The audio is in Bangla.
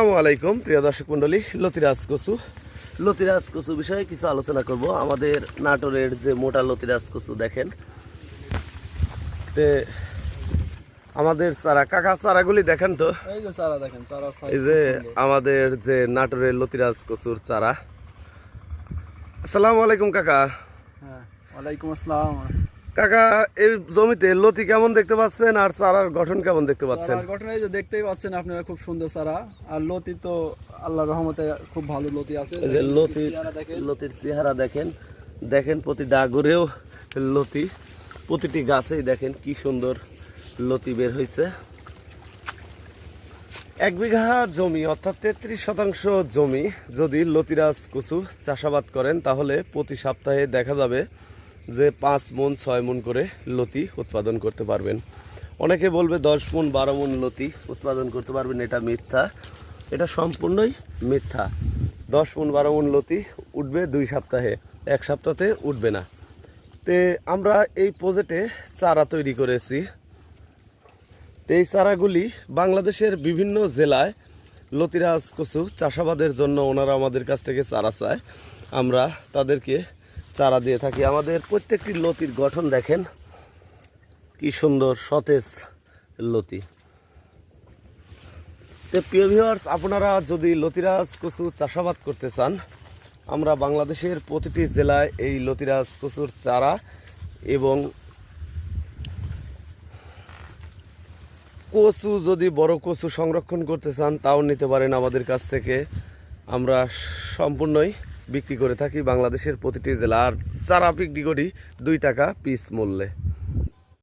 আসসালামু আলাইকুম প্রিয় দর্শক মন্ডলী লতিরাজ কচু লতিরাজ কচু বিষয়ে কিছু আলোচনা করব। আমাদের নাটোরের যে মোটা লতিরাজ কচু দেখেন। তে আমাদের চারা কাকা চারাগুলি দেখেন তো? এই যে। আমাদের যে নাটোরের লতিরাজ কসুর চারা। আসসালামু আলাইকুম কাকা। হ্যাঁ ওয়ালাইকুম আসসালাম। কাকা এই জমিতে লতি কেমন দেখতে পাচ্ছেন আর চারার গঠন কেমন দেখতে পাচ্ছেন? গঠন এই যে দেখতেই পাচ্ছেন আপনারা খুব সুন্দর চারা। আর লতি তো আল্লাহর রহমতে খুব ভালো লতি আছে। যে লতি লতির চেহারা দেখেন। দেখেন। প্রতি ডাগরেও লতি প্রতিটি গাছেই দেখেন কি সুন্দর লতি বের হয়েছে এক বিঘা জমি অর্থাৎ তেত্রিশ শতাংশ জমি যদি লতিরাজ কচু চাষাবাদ করেন তাহলে প্রতি সপ্তাহে দেখা যাবে যে পাঁচ মন, ছয় মন করে লতি উৎপাদন করতে পারবেন। অনেকে বলবে দশ মন, বারো মন লতি উৎপাদন করতে পারবেন, এটা মিথ্যা। এটা সম্পূর্ণই মিথ্যা। দশ মন, বারো মন লতি উঠবে দুই সপ্তাহে, এক সপ্তাহে উঠবে না। তে আমরা এই প্রজেক্টে চারা তৈরি করেছি। তো এই চারাগুলি বাংলাদেশের বিভিন্ন জেলায় লতিরাজ কচু চাষাবাদের জন্য ওনারা আমাদের কাছ থেকে চারা চায়। আমরা তাদেরকে চারা দিয়ে থাকি। আমাদের প্রত্যেকটি লতির গঠন দেখেন। কি সুন্দর সতেজ লতি। তো প্রিয় ভিউয়ার্স আপনারা যদি লতিরাজ কচু চাষাবাদ করতে চান, আমরা বাংলাদেশের প্রতিটি জেলায় এই লতিরাজ কচুর চারা এবং কচু যদি বড় কচু সংরক্ষণ করতে চান, তাও নিতে পারেন আমাদের কাছ থেকে। আমরা সম্পূর্ণই বিক্রি করে থাকি বাংলাদেশের প্রতিটি জেলার চারা বিক্রি করি দুই টাকা পিস মূল্যে।